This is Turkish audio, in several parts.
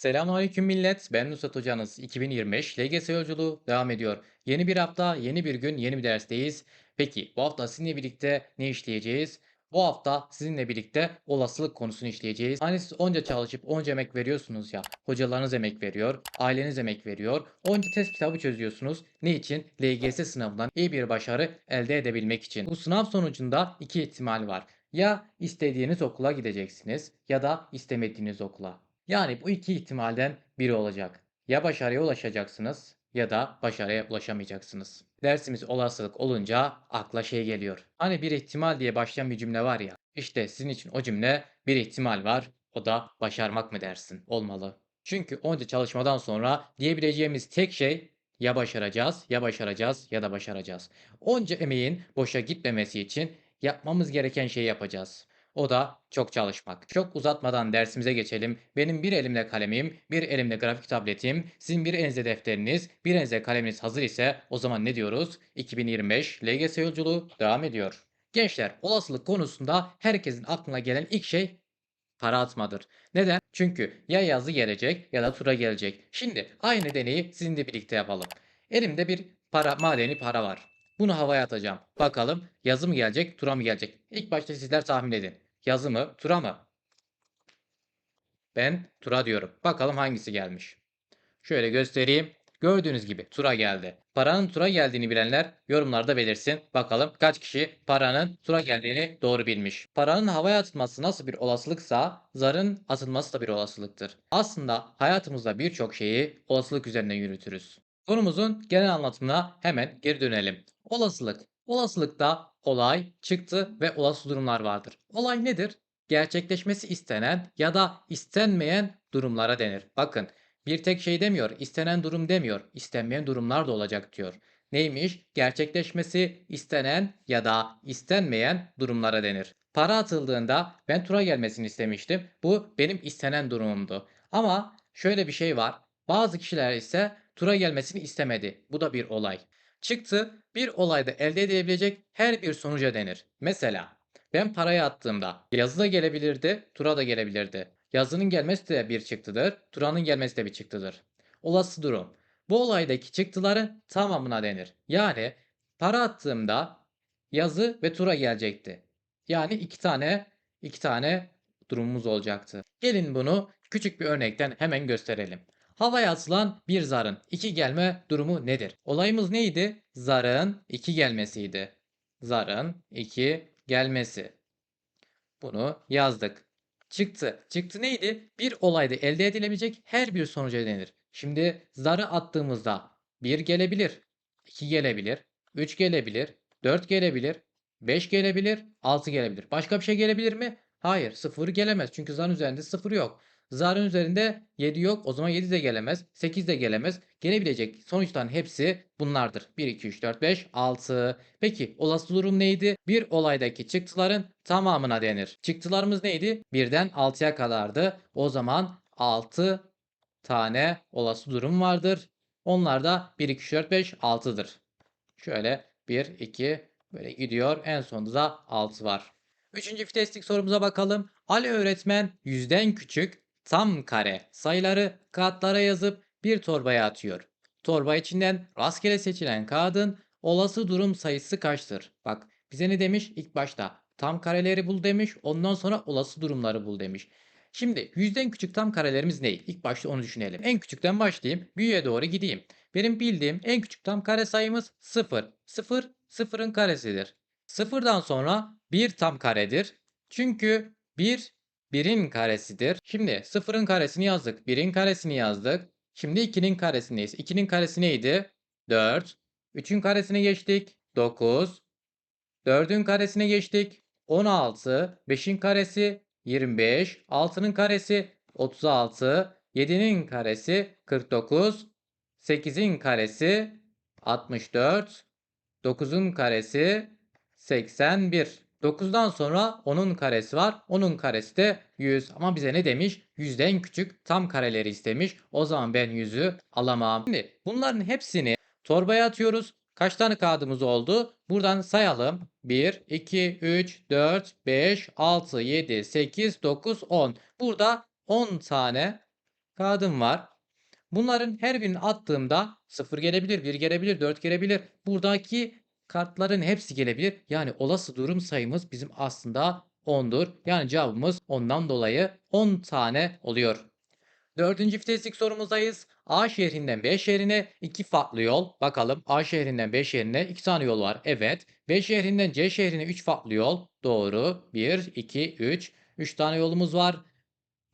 Selamünaleyküm millet. Ben Nusret Hocanız. 2025 LGS yolculuğu devam ediyor. Yeni bir hafta, yeni bir gün, yeni bir dersteyiz. Peki bu hafta sizinle birlikte ne işleyeceğiz? Bu hafta sizinle birlikte olasılık konusunu işleyeceğiz. Hani siz onca çalışıp onca emek veriyorsunuz ya. Hocalarınız emek veriyor, aileniz emek veriyor. Onca test kitabı çözüyorsunuz. Ne için? LGS sınavından iyi bir başarı elde edebilmek için. Bu sınav sonucunda iki ihtimal var. Ya istediğiniz okula gideceksiniz ya da istemediğiniz okula. Yani bu iki ihtimalden biri olacak. Ya başarıya ulaşacaksınız ya da başarıya ulaşamayacaksınız. Dersimiz olasılık olunca akla şey geliyor. Hani bir ihtimal diye başlayan bir cümle var ya. İşte sizin için o cümle bir ihtimal var. O da başarmak mı dersin? Olmalı. Çünkü onca çalışmadan sonra diyebileceğimiz tek şey ya başaracağız, ya başaracağız ya da başaracağız. Onca emeğin boşa gitmemesi için yapmamız gereken şeyi yapacağız. O da çok çalışmak. Çok uzatmadan dersimize geçelim. Benim bir elimde kalemim, bir elimde grafik tabletim, sizin bir elinizde defteriniz, bir elinizde kaleminiz hazır ise o zaman ne diyoruz? 2025 LGS yolculuğu devam ediyor. Gençler olasılık konusunda herkesin aklına gelen ilk şey para atmadır. Neden? Çünkü ya yazı gelecek ya da tura gelecek. Şimdi aynı deneyi sizinle birlikte yapalım. Elimde bir para madeni para var. Bunu havaya atacağım. Bakalım yazı mı gelecek, tura mı gelecek? İlk başta sizler tahmin edin. Yazı mı, tura mı? Ben tura diyorum. Bakalım hangisi gelmiş. Şöyle göstereyim. Gördüğünüz gibi tura geldi. Paranın tura geldiğini bilenler yorumlarda belirsin. Bakalım kaç kişi paranın tura geldiğini doğru bilmiş. Paranın havaya atılması nasıl bir olasılıksa zarın atılması da bir olasılıktır. Aslında hayatımızda birçok şeyi olasılık üzerinden yürütürüz. Konumuzun genel anlatımına hemen geri dönelim. Olasılık. Olasılıkta olay, çıktı ve olası durumlar vardır. Olay nedir? Gerçekleşmesi istenen ya da istenmeyen durumlara denir. Bakın bir tek şey demiyor, istenen durum demiyor, istenmeyen durumlar da olacak diyor. Neymiş? Gerçekleşmesi istenen ya da istenmeyen durumlara denir. Para atıldığında ben tura gelmesini istemiştim. Bu benim istenen durumumdu. Ama şöyle bir şey var. Bazı kişiler ise tura gelmesini istemedi. Bu da bir olay. Çıktı bir olayda elde edilebilecek her bir sonuca denir. Mesela ben parayı attığımda yazı da gelebilirdi, tura da gelebilirdi. Yazının gelmesi de bir çıktıdır, turanın gelmesi de bir çıktıdır. Olası durum. Bu olaydaki çıktıların tamamına denir. Yani para attığımda yazı ve tura gelecekti. Yani iki tane iki tane durumumuz olacaktı. Gelin bunu küçük bir örnekten hemen gösterelim. Havaya atılan bir zarın 2 gelme durumu nedir? Olayımız neydi? Zarın 2 gelmesiydi. Zarın 2 gelmesi. Bunu yazdık. Çıktı. Çıktı neydi? Bir olayda elde edilebilecek her bir sonuca denir. Şimdi zarı attığımızda 1 gelebilir, 2 gelebilir, 3 gelebilir, 4 gelebilir, 5 gelebilir, 6 gelebilir. Başka bir şey gelebilir mi? Hayır, 0 gelemez. Çünkü zarın üzerinde 0 yok. Zarın üzerinde 7 yok. O zaman 7 de gelemez. 8 de gelemez. Gelebilecek sonuçların hepsi bunlardır. 1, 2, 3, 4, 5, 6. Peki olası durum neydi? Bir olaydaki çıktıların tamamına denir. Çıktılarımız neydi? 1'den 6'ya kadardı. O zaman 6 tane olası durum vardır. Onlar da 1, 2, 3, 4, 5, 6'dır. Şöyle 1, 2 böyle gidiyor. En sonunda da 6 var. Üçüncü fitestik sorumuza bakalım. Ali öğretmen yüzden küçük tam kare sayıları kağıtlara yazıp bir torbaya atıyor. Torba içinden rastgele seçilen kağıdın olası durum sayısı kaçtır? Bak bize ne demiş? İlk başta tam kareleri bul demiş. Ondan sonra olası durumları bul demiş. Şimdi yüzden küçük tam karelerimiz ne? İlk başta onu düşünelim. En küçükten başlayayım. Büyüğe doğru gideyim. Benim bildiğim en küçük tam kare sayımız 0. 0 sıfırın karesidir. Sıfırdan sonra 1 tam karedir. Çünkü 1 1'in karesidir. Şimdi sıfırın karesini yazdık. 1'in karesini yazdık. Şimdi 2'nin karesindeyiz. 2'nin karesi neydi? 4. 3'ün karesine geçtik. 9. 4'ün karesine geçtik. 16. 5'in karesi 25. 6'nın karesi 36. 7'nin karesi 49. 8'in karesi 64. 9'un karesi 81. 9'dan sonra 10'un karesi var. 10'un karesi de 100. Ama bize ne demiş? 100'den küçük tam kareleri istemiş. O zaman ben 100'ü alamam. Şimdi bunların hepsini torbaya atıyoruz. Kaç tane kağıdımız oldu? Buradan sayalım. 1, 2, 3, 4, 5, 6, 7, 8, 9, 10. Burada 10 tane kağıdım var. Bunların her birini attığımda 0 gelebilir, 1 gelebilir, 4 gelebilir. Buradaki kartların hepsi gelebilir. Yani olası durum sayımız bizim aslında 10'dur. Yani cevabımız ondan dolayı 10 tane oluyor. Dördüncü viteslik sorumuzdayız. A şehrinden B şehrine iki farklı yol. Bakalım A şehrinden B şehrine iki tane yol var. Evet. B şehrinden C şehrine üç farklı yol. Doğru. 1, 2, 3. 3 tane yolumuz var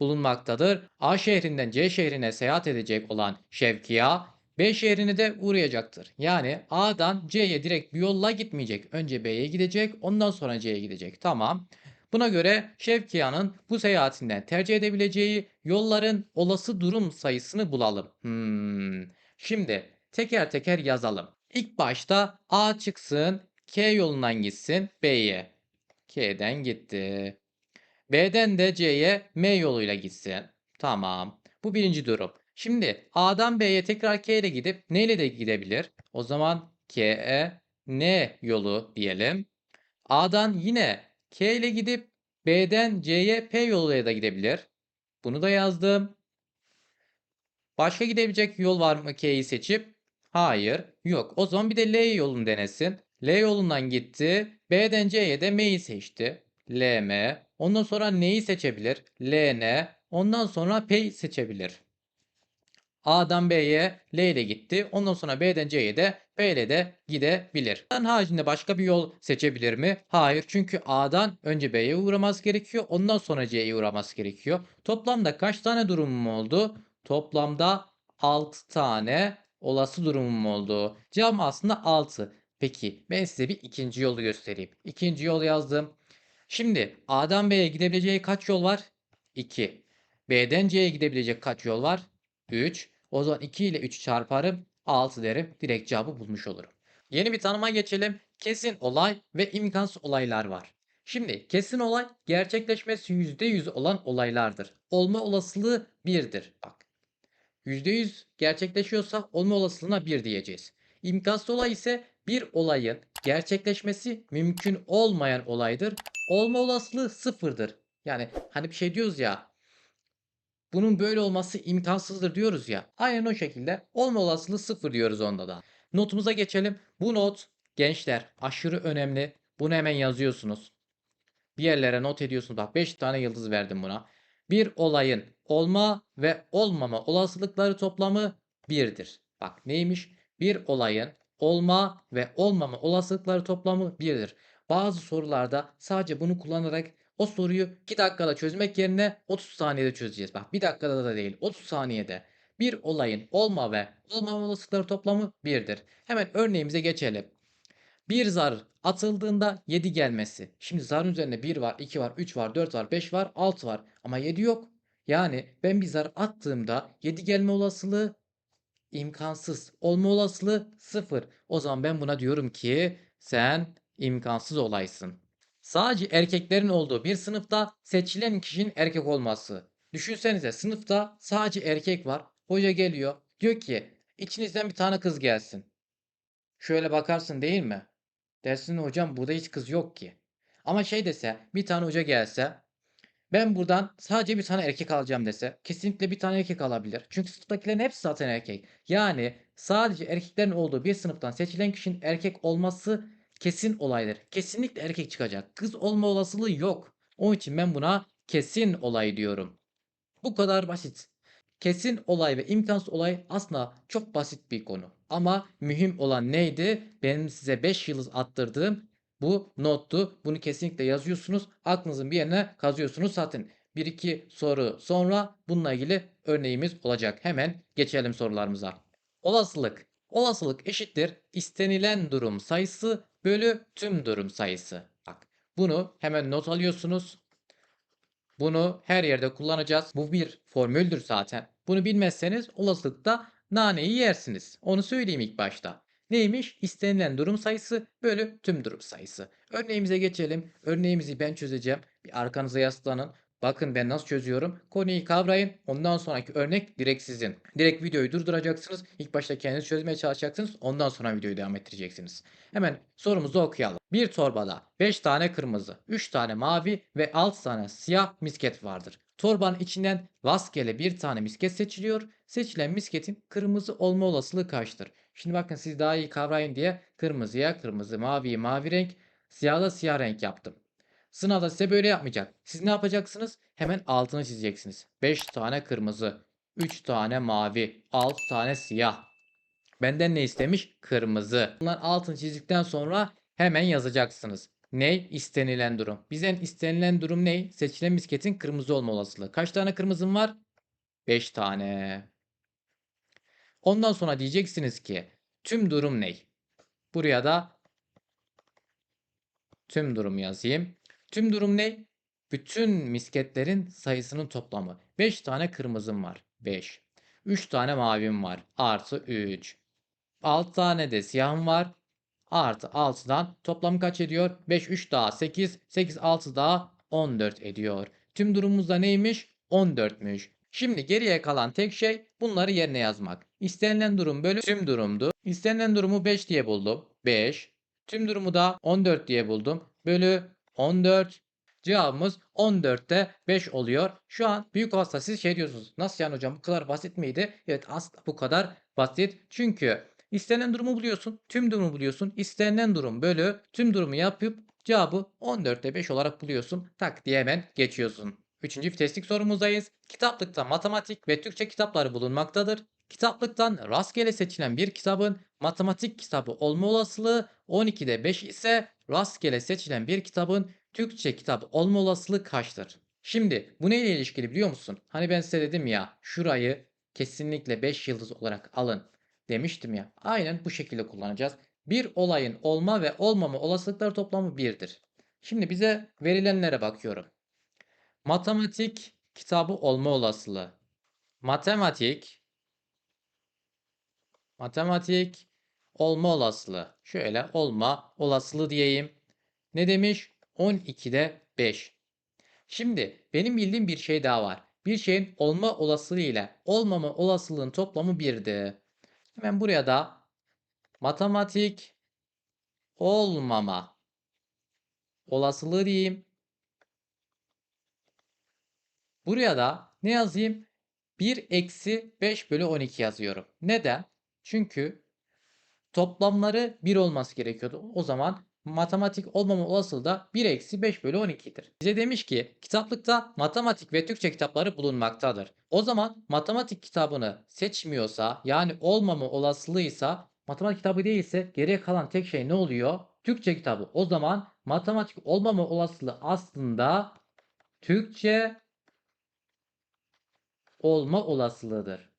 bulunmaktadır. A şehrinden C şehrine seyahat edecek olan Şevkiya B şehrine de uğrayacaktır. Yani A'dan C'ye direkt bir yolla gitmeyecek. Önce B'ye gidecek, ondan sonra C'ye gidecek. Tamam. Buna göre Şevkiya'nın bu seyahatinden tercih edebileceği yolların olası durum sayısını bulalım. Hmm. Şimdi teker teker yazalım. İlk başta A çıksın, K yolundan gitsin B'ye. K'den gitti. B'den de C'ye M yoluyla gitsin. Tamam. Bu birinci durum. Şimdi A'dan B'ye tekrar K ile gidip N ile de gidebilir. O zaman K, E, N yolu diyelim. A'dan yine K ile gidip B'den C'ye P yoluyla da gidebilir. Bunu da yazdım. Başka gidebilecek yol var mı K'yi seçip? Hayır. Yok. O zaman bir de L yolunu denesin. L yolundan gitti. B'den C'ye de M'yi seçti. LM. Ondan sonra neyi seçebilir? LN. Ondan sonra P seçebilir. A'dan B'ye L ile gitti. Ondan sonra B'den C'ye de P ile de gidebilir. Bunun haricinde başka bir yol seçebilir mi? Hayır. Çünkü A'dan önce B'ye uğraması gerekiyor. Ondan sonra C'ye uğraması gerekiyor. Toplamda kaç tane durumum oldu? Toplamda 6 tane olası durumum oldu. Cevabım aslında 6. Peki ben size bir ikinci yolu göstereyim. İkinci yol yazdım. Şimdi A'dan B'ye gidebileceği kaç yol var? 2. B'den C'ye gidebilecek kaç yol var? 3. O zaman 2 ile 3 çarparım 6 derim. Direkt cevabı bulmuş olurum. Yeni bir tanıma geçelim. Kesin olay ve imkansız olaylar var. Şimdi kesin olay gerçekleşmesi %100 olan olaylardır. Olma olasılığı 1'dir. Bak. %100 gerçekleşiyorsa olma olasılığına 1 diyeceğiz. İmkansız olay ise bir olayın gerçekleşmesi mümkün olmayan olaydır. Olma olasılığı sıfırdır. Yani hani bir şey diyoruz ya bunun böyle olması imkansızdır diyoruz ya. Aynen o şekilde olma olasılığı sıfır diyoruz onda da. Notumuza geçelim. Bu not gençler aşırı önemli. Bunu hemen yazıyorsunuz. Bir yerlere not ediyorsunuz. Bak 5 tane yıldız verdim buna. Bir olayın olma ve olmama olasılıkları toplamı 1'dir. Bak neymiş? Bir olayın olma ve olmama olasılıkları toplamı 1'dir. Bazı sorularda sadece bunu kullanarak o soruyu 2 dakikada çözmek yerine 30 saniyede çözeceğiz. Bak 1 dakikada da değil 30 saniyede. Bir olayın olma ve olmama olasılıkları toplamı 1'dir. Hemen örneğimize geçelim. Bir zar atıldığında 7 gelmesi. Şimdi zarın üzerinde 1 var, 2 var, 3 var, 4 var, 5 var, 6 var. Ama 7 yok. Yani ben bir zar attığımda 7 gelme olasılığı imkansız. Olma olasılığı 0. O zaman ben buna diyorum ki sen imkansız olaysın. Sadece erkeklerin olduğu bir sınıfta seçilen kişinin erkek olması. Düşünsenize sınıfta sadece erkek var. Hoca geliyor. Diyor ki içinizden bir tane kız gelsin. Şöyle bakarsın değil mi? Dersin hocam burada hiç kız yok ki. Ama şey dese bir tane hoca gelse ben buradan sadece bir tane erkek alacağım dese kesinlikle bir tane erkek alabilir. Çünkü sınıftakilerin hepsi zaten erkek. Yani sadece erkeklerin olduğu bir sınıftan seçilen kişinin erkek olması kesin olaydır. Kesinlikle erkek çıkacak. Kız olma olasılığı yok. Onun için ben buna kesin olay diyorum. Bu kadar basit. Kesin olay ve imkansız olay aslında çok basit bir konu. Ama mühim olan neydi? Benim size 5 yıldız attırdığım bu nottu. Bunu kesinlikle yazıyorsunuz. Aklınızın bir yerine kazıyorsunuz. Zaten 1-2 soru sonra bununla ilgili örneğimiz olacak. Hemen geçelim sorularımıza. Olasılık. Olasılık eşittir istenilen durum sayısı bölü tüm durum sayısı. Bak bunu hemen not alıyorsunuz. Bunu her yerde kullanacağız. Bu bir formüldür zaten. Bunu bilmezseniz olasılıkta naneyi yersiniz. Onu söyleyeyim ilk başta. Neymiş? İstenilen durum sayısı bölü tüm durum sayısı. Örneğimize geçelim. Örneğimizi ben çözeceğim. Bir arkanıza yaslanın. Bakın ben nasıl çözüyorum. Konuyu kavrayın. Ondan sonraki örnek direkt sizin. Direkt videoyu durduracaksınız. İlk başta kendiniz çözmeye çalışacaksınız. Ondan sonra videoyu devam ettireceksiniz. Hemen sorumuzu okuyalım. Bir torbada 5 tane kırmızı, 3 tane mavi ve 6 tane siyah misket vardır. Torbanın içinden rastgele bir tane misket seçiliyor. Seçilen misketin kırmızı olma olasılığı kaçtır? Şimdi bakın siz daha iyi kavrayın diye kırmızıya kırmızı, maviye mavi renk, siyah da siyah renk yaptım. Sınavda size böyle yapmayacak. Siz ne yapacaksınız? Hemen altını çizeceksiniz. 5 tane kırmızı, 3 tane mavi, 6 tane siyah. Benden ne istemiş? Kırmızı. Bunların altını çizdikten sonra hemen yazacaksınız. Ne? İstenilen durum. Bizden istenilen durum ne? Seçilen misketin kırmızı olma olasılığı. Kaç tane kırmızım var? 5 tane. Ondan sonra diyeceksiniz ki tüm durum ne? Buraya da tüm durum yazayım. Tüm durum ne? Bütün misketlerin sayısının toplamı. 5 tane kırmızım var. 5. 3 tane mavim var. Artı 3. 6 tane de siyahım var. Artı 6'dan toplam kaç ediyor? 5 3 daha 8. 8 6 daha 14 ediyor. Tüm durumumuz da neymiş? 14'müş. Şimdi geriye kalan tek şey bunları yerine yazmak. İstenilen durum bölü tüm durumdu. İstenilen durumu 5 diye buldum. 5. Tüm durumu da 14 diye buldum. Bölü 14. Cevabımız 14'te 5 oluyor. Şu an büyük olsa siz şey diyorsunuz. Nasıl yani hocam bu kadar basit miydi? Evet aslında bu kadar basit. Çünkü istenen durumu buluyorsun. Tüm durumu buluyorsun. İstenilen durum bölü tüm durumu yapıp cevabı 14'te 5 olarak buluyorsun. Tak diye hemen geçiyorsun. Üçüncü viteslik sorumuzdayız. Kitaplıkta matematik ve Türkçe kitapları bulunmaktadır. Kitaplıktan rastgele seçilen bir kitabın matematik kitabı olma olasılığı 12'de 5 ise rastgele seçilen bir kitabın Türkçe kitap olma olasılığı kaçtır? Şimdi bu neyle ilişkili biliyor musun? Hani ben size dedim ya şurayı kesinlikle 5 yıldız olarak alın demiştim ya. Aynen bu şekilde kullanacağız. Bir olayın olma ve olmama olasılıkları toplamı 1'dir. Şimdi bize verilenlere bakıyorum. Matematik kitabı olma olasılığı. Matematik matematik olma olasılığı. Şöyle olma olasılığı diyeyim. Ne demiş? 12'de 5. Şimdi benim bildiğim bir şey daha var. Bir şeyin olma olasılığı ile olmama olasılığın toplamı 1'di. Hemen buraya da matematik olmama olasılığı diyeyim. Buraya da ne yazayım? 1 eksi 5 bölü 12 yazıyorum. Neden? Çünkü toplamları 1 olması gerekiyordu. O zaman matematik olmama olasılığı da 1 eksi 5 bölü 12'dir. Bize demiş ki kitaplıkta matematik ve Türkçe kitapları bulunmaktadır. O zaman matematik kitabını seçmiyorsa yani olmama olasılığıysa matematik kitabı değilse geriye kalan tek şey ne oluyor? Türkçe kitabı. O zaman matematik olmama olasılığı aslında Türkçe olma olasılığıdır.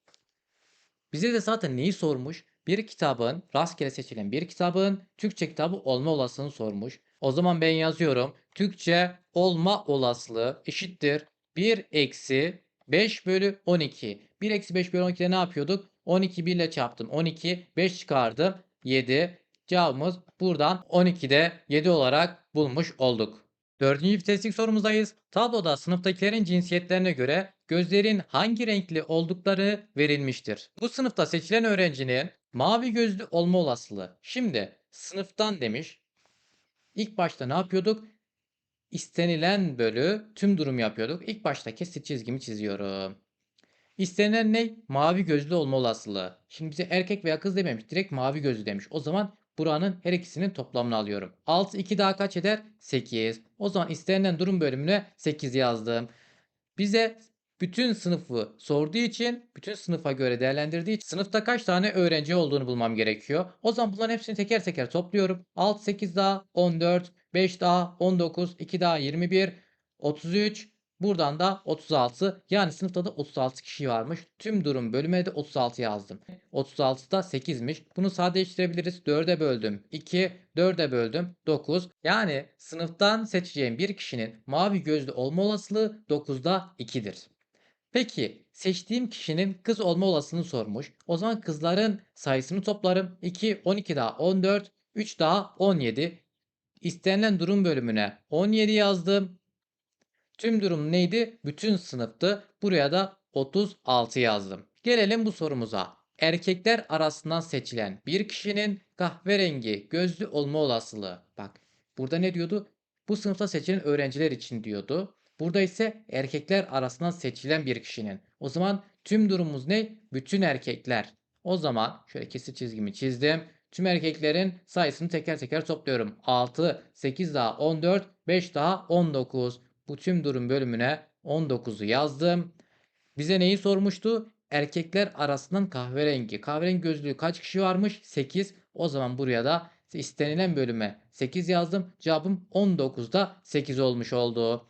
Bize de zaten neyi sormuş? Bir kitabın, rastgele seçilen bir kitabın Türkçe kitabı olma olasılığını sormuş. O zaman ben yazıyorum. Türkçe olma olasılığı eşittir 1 eksi 5 bölü 12. 1 eksi 5 bölü 12'de ne yapıyorduk? 12 1 ile çarptım. 12 5 çıkardım. 7. Cevabımız buradan 12'de 7 olarak bulmuş olduk. Dördüncü viteslik sorumuzdayız. Tabloda sınıftakilerin cinsiyetlerine göre gözlerin hangi renkli oldukları verilmiştir. Bu sınıfta seçilen öğrencinin mavi gözlü olma olasılığı. Şimdi sınıftan demiş. İlk başta ne yapıyorduk? İstenilen bölü tüm durum yapıyorduk. İlk başta kesit çizgimi çiziyorum. İstenen ne? Mavi gözlü olma olasılığı. Şimdi bize erkek veya kız dememiş. Direkt mavi gözlü demiş. O zaman buranın her ikisinin toplamını alıyorum. 6 2 daha kaç eder? 8. O zaman istenilen durum bölümüne 8 yazdım. Bize bütün sınıfı sorduğu için, bütün sınıfa göre değerlendirdiği için sınıfta kaç tane öğrenci olduğunu bulmam gerekiyor. O zaman bunların hepsini teker teker topluyorum. 6 8 daha 14, 5 daha 19, 2 daha 21, 33, buradan da 36. Yani sınıfta da 36 kişi varmış. Tüm durum bölüme de 36 yazdım. 36 da 8'miş. Bunu sadeleştirebiliriz. 4'e böldüm 2, 4'e böldüm 9. Yani sınıftan seçeceğim bir kişinin mavi gözlü olma olasılığı 9'da 2'dir. Peki seçtiğim kişinin kız olma olasılığını sormuş. O zaman kızların sayısını toplarım. 2, 12 daha 14, 3 daha 17. İstenilen durum bölümüne 17 yazdım. Tüm durum neydi? Bütün sınıftı. Buraya da 36 yazdım. Gelelim bu sorumuza. Erkekler arasından seçilen bir kişinin kahverengi gözlü olma olasılığı. Bak burada ne diyordu? Bu sınıfta seçilen öğrenciler için diyordu. Burada ise erkekler arasından seçilen bir kişinin. O zaman tüm durumumuz ne? Bütün erkekler. O zaman şöyle kesir çizgimi çizdim. Tüm erkeklerin sayısını teker teker topluyorum. 6, 8 daha 14, 5 daha 19. Bu tüm durum bölümüne 19'u yazdım. Bize neyi sormuştu? Erkekler arasından kahverengi. Kahverengi gözlüğü kaç kişi varmış? 8. O zaman buraya da istenilen bölüme 8 yazdım. Cevabım 19'da 8 olmuş oldu.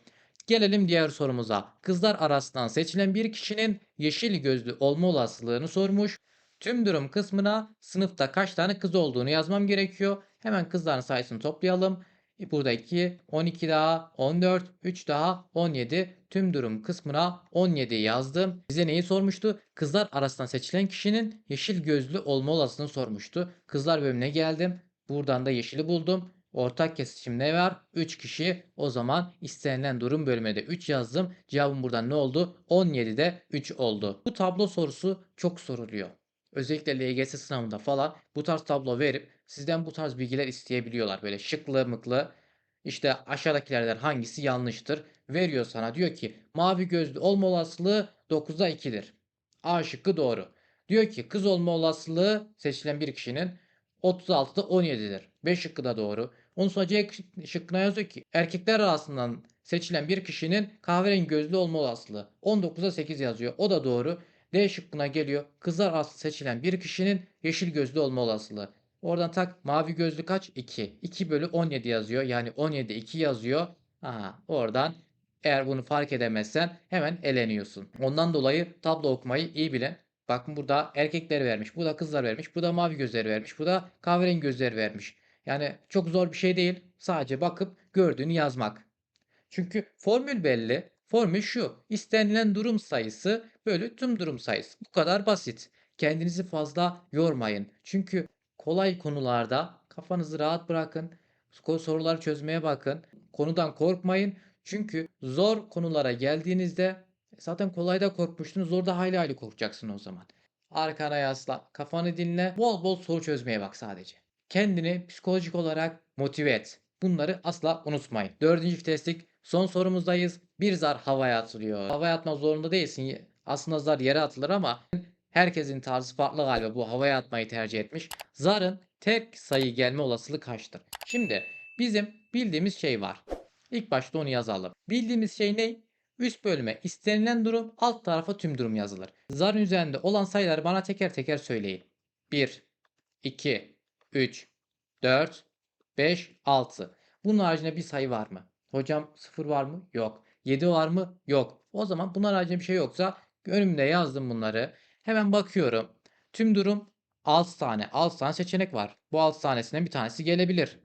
Gelelim diğer sorumuza. Kızlar arasından seçilen bir kişinin yeşil gözlü olma olasılığını sormuş. Tüm durum kısmına sınıfta kaç tane kız olduğunu yazmam gerekiyor. Hemen kızların sayısını toplayalım. E, Burada 2, 12 daha, 14, 3 daha, 17. Tüm durum kısmına 17 yazdım. Bize neyi sormuştu? Kızlar arasından seçilen kişinin yeşil gözlü olma olasılığını sormuştu. Kızlar bölümüne geldim. Buradan da yeşili buldum. Ortak kesişim ne var? 3 kişi. O zaman istenilen durum bölümüne de 3 yazdım. Cevabım buradan ne oldu? 17'de 3 oldu. Bu tablo sorusu çok soruluyor. Özellikle LGS sınavında falan bu tarz tablo verip sizden bu tarz bilgiler isteyebiliyorlar. Böyle şıklı mıklı işte aşağıdakilerden hangisi yanlıştır? Veriyor sana diyor ki mavi gözlü olma olasılığı 9'da 2'dir. A şıkkı doğru. Diyor ki kız olma olasılığı seçilen bir kişinin 36'da 17'dir. B şıkkı da doğru. Onun sonra C şıkkına yazıyor ki erkekler arasından seçilen bir kişinin kahverengi gözlü olma olasılığı 19'da 8 yazıyor. O da doğru. D şıkkına geliyor. Kızlar arasında seçilen bir kişinin yeşil gözlü olma olasılığı. Oradan tak mavi gözlü kaç? 2. 2 bölü 17 yazıyor. Yani 17 2 yazıyor. Aha, oradan eğer bunu fark edemezsen hemen eleniyorsun. Ondan dolayı tablo okumayı iyi bilin. Bakın burada erkekleri vermiş. Bu da kızlar vermiş. Bu da mavi gözleri vermiş. Bu da kahverengi gözleri vermiş. Yani çok zor bir şey değil. Sadece bakıp gördüğünü yazmak. Çünkü formül belli. Formül şu. İstenilen durum sayısı bölü tüm durum sayısı. Bu kadar basit. Kendinizi fazla yormayın. Çünkü kolay konularda kafanızı rahat bırakın. Soruları çözmeye bakın. Konudan korkmayın. Çünkü zor konulara geldiğinizde zaten kolayda korkmuştunuz. Orada hayli hayli korkacaksın o zaman. Arkana yaslan. Kafanı dinle. Bol bol soru çözmeye bak sadece. Kendini psikolojik olarak motive et. Bunları asla unutmayın. Dördüncü viteslik son sorumuzdayız. Bir zar havaya atılıyor. Havaya atmak zorunda değilsin. Aslında zar yere atılır ama herkesin tarzı farklı galiba. Bu havaya atmayı tercih etmiş. Zarın tek sayı gelme olasılığı kaçtır? Şimdi bizim bildiğimiz şey var. İlk başta onu yazalım. Bildiğimiz şey ne? Üst bölüme istenilen durum, alt tarafa tüm durum yazılır. Zarın üzerinde olan sayıları bana teker teker söyleyin. 1, 2, 3, 4, 5, 6. Bunun haricinde bir sayı var mı? Hocam 0 var mı? Yok. 7 var mı? Yok. O zaman bunlar haricinde bir şey yoksa önümde yazdım bunları. Hemen bakıyorum. Tüm durum 6 tane. 6 tane seçenek var. Bu 6 tanesinden bir tanesi gelebilir.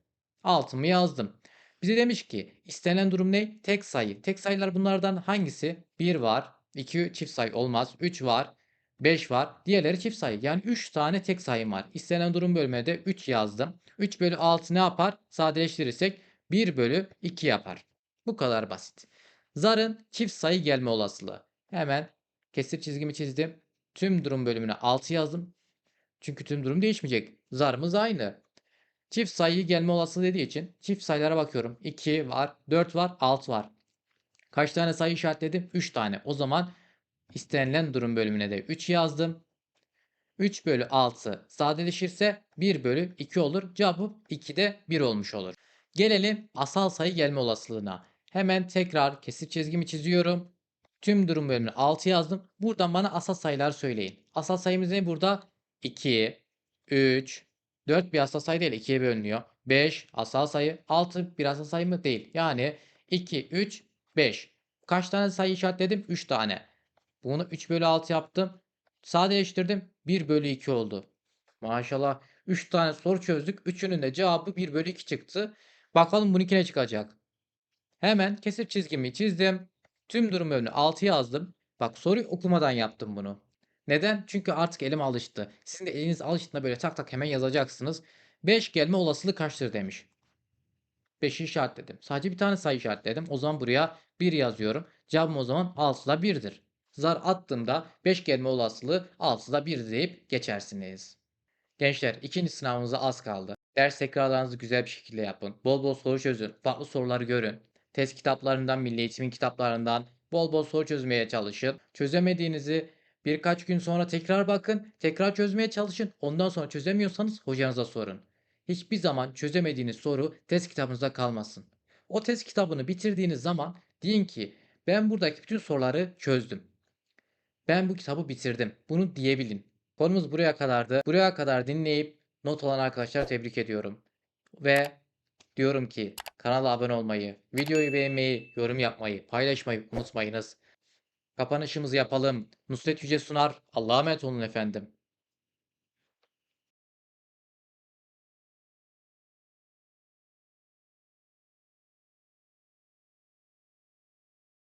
Altımı yazdım. Bize demiş ki istenen durum ne? Tek sayı. Tek sayılar bunlardan hangisi? 1 var. 2 çift sayı olmaz. 3 var. 5 var. Diğerleri çift sayı. Yani 3 tane tek sayım var. İstenen durum bölümüne de 3 yazdım. 3 bölü 6 ne yapar? Sadeleştirirsek 1 bölü 2 yapar. Bu kadar basit. Zarın çift sayı gelme olasılığı. Hemen kesir çizgimi çizdim. Tüm durum bölümüne 6 yazdım. Çünkü tüm durum değişmeyecek. Zarımız aynı. Çift sayı gelme olasılığı dediği için çift sayılara bakıyorum. 2 var, 4 var, 6 var. Kaç tane sayı işaretledim? 3 tane. O zaman istenilen durum bölümüne de 3 yazdım. 3 bölü 6 sadeleşirse 1 bölü 2 olur. Cevabım 2'de 1 olmuş olur. Gelelim asal sayı gelme olasılığına. Hemen tekrar kesip çizgimi çiziyorum. Tüm durum bölümüne 6 yazdım. Buradan bana asal sayılar söyleyin. Asal sayımız ne burada? 2, 3, 4 bir asal sayı değil 2'ye bölünüyor. 5 asal sayı, 6 bir asal sayı mı? Değil. Yani 2, 3, 5. Kaç tane sayı işaretledim? 3 tane. Bunu 3 bölü 6 yaptım. Sadeleştirdim. 1 bölü 2 oldu. Maşallah 3 tane soru çözdük. Üçünün de cevabı 1 bölü 2 çıktı. Bakalım bununki ne çıkacak? Hemen kesip çizgimi çizdim. Tüm durum bölümüne 6 yazdım. Bak soruyu okumadan yaptım bunu. Neden? Çünkü artık elim alıştı. Sizin de eliniz alıştığında böyle tak tak hemen yazacaksınız. 5 gelme olasılığı kaçtır demiş. 5'i işaretledim. Sadece bir tane sayı işaretledim. O zaman buraya 1 yazıyorum. Cevabım o zaman 6'da 1'dir. Zar attığımda 5 gelme olasılığı 6'da 1 deyip geçersiniz. Gençler ikinci sınavınıza az kaldı. Ders tekrarlarınızı güzel bir şekilde yapın. Bol bol soru çözün. Farklı soruları görün. test kitaplarından, milli eğitimin kitaplarından bol bol soru çözmeye çalışın. Çözemediğinizi birkaç gün sonra tekrar bakın, tekrar çözmeye çalışın. Ondan sonra çözemiyorsanız hocanıza sorun. Hiçbir zaman çözemediğiniz soru test kitabınızda kalmasın. O test kitabını bitirdiğiniz zaman deyin ki ben buradaki bütün soruları çözdüm. Ben bu kitabı bitirdim. Bunu diyebilin. Konumuz buraya kadardı. Buraya kadar dinleyip not alan arkadaşlar tebrik ediyorum. Ve diyorum ki kanala abone olmayı, videoyu beğenmeyi, yorum yapmayı, paylaşmayı unutmayınız. Kapanışımızı yapalım. Nusret Yüce Sunar. Allah'a emanet olun efendim.